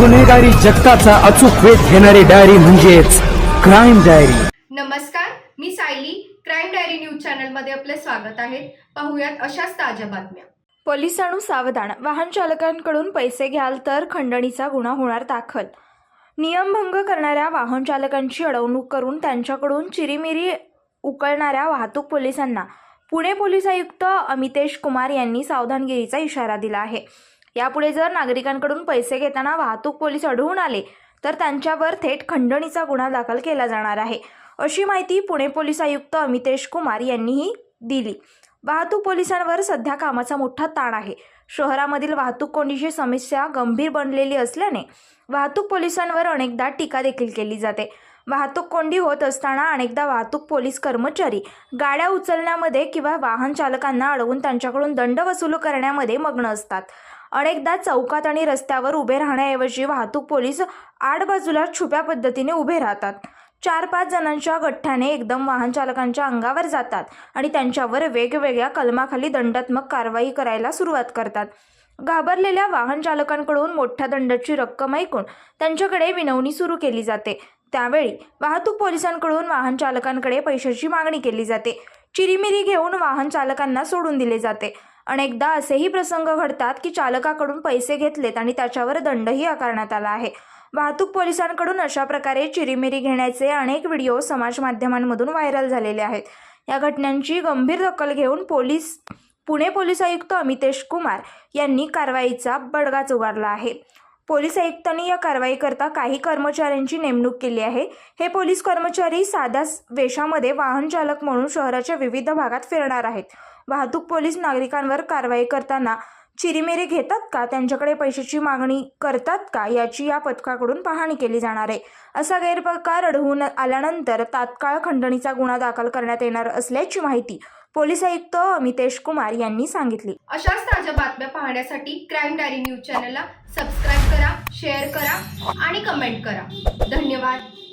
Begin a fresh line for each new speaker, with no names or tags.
गुन्हेगारी जगताचा अचूक वेध घेणारी डायरी म्हणजेच क्राईम डायरी
नमस्कार मी सायली. क्राईम डायरी न्यूज चॅनलमध्ये आपले स्वागत आहे. पाहुयात अशाच ताज्या बातम्या.
पोलिसांनो सावधान. वाहन चालकांकडून पैसे घ्याल तर खंडणीचा गुन्हा होणार दाखल. नियमभंग करणाऱ्या वाहन चालकांची अडवणूक करून त्यांच्याकडून चिरीमिरी उकळणाऱ्या वाहतूक पोलिसांना. पुणे पोलीस आयुक्त अमितेश कुमार यांनी सावधानगिरीचा इशारा दिला आहे. यापुढे जर नागरिकांकडून पैसे घेताना वाहतूक पोलीस आढळून आले तर त्यांच्यावर थेट खंडणीचा गुन्हा दाखल केला जाणार आहे. अशी माहिती पुणे पोलीस आयुक्त अमितेश कुमार यांनीही दिली. वाहतूक पोलिसांवर सध्या कामाचा मोठा ताण आहे. शहरामधील वाहतूक कोंडीची समस्या गंभीर बनलेली असल्याने वाहतूक पोलिसांवर अनेकदा टीका देखील केली जाते. वाहतूक कोंडी होत असताना अनेकदा वाहतूक पोलीस कर्मचारी गाड्या उचलण्यामध्ये किंवा वाहन चालकांना अडवून त्यांच्याकडून दंड वसूल करण्यामध्ये मग्न असतात. अनेकदा चौकात आणि रस्त्यावर उभे राहण्याऐवजी वाहतूक पोलीस आडबाजूला छुप्या पद्धतीने उभे राहतात. चार पाच जणांच्या गठ्ठ्याने एकदम वाहन चालकांच्या अंगावर जातात आणि त्यांच्यावर वेगवेगळ्या कलमाखाली दंडात्मक कारवाई करायला सुरुवात करतात. घाबरलेल्या वाहन चालकांकडून मोठ्या दंडाची रक्कम ऐकून त्यांच्याकडे विनवणी सुरू केली जाते. त्यावेळी वाहतूक पोलिसांकडून वाहन चालकांकडे पैशाची मागणी केली जाते. चिरीमिरी घेऊन वाहन चालकांना सोडून दिले जाते. अनेकदा असेही प्रसंग घडतात की चालकाकडून पैसे घेतलेत आणि त्याच्यावर दंडही आकारण्यात आला आहे. वाहतूक पोलिसांकडून अशा प्रकारे चिरीमिरी घेण्याचे अनेक व्हिडिओ समाज माध्यमांमधून व्हायरल झालेले आहेत. या घटनांची गंभीर दखल घेऊन पोलीस पुणे पोलीस आयुक्त अमितेश कुमार यांनी कारवाईचा बडगाच उगारला आहे. पोलीस आयुक्तांनी या कारवाईकरता काही कर्मचाऱ्यांची नेमणूक केली आहे. हे पोलीस कर्मचारी साध्या वेशामध्ये वाहन चालक म्हणून शहराच्या विविध भागात फिरणार आहेत. वाहतूक पोलीस नागरिकांवर कारवाई करताना चिरीमिरी घेतात का? त्यांच्याकडे पैशाची मागणी करतात का? याची या पथकाकडून पाहणी केली जाणार आहे. असा गैरप्रकार आढळून आल्यानंतर तात्काळ खंडणीचा गुन्हा दाखल करण्यात येणार असल्याची माहिती पोलीस आयुक्त अमितेश कुमार यांनी सांगितली.
अशाच ताज्या बातम्या पाहण्यासाठी क्राईम डायरी न्यूज चॅनलला सबस्क्राईब करा शेअर करा आणि कमेंट करा. धन्यवाद.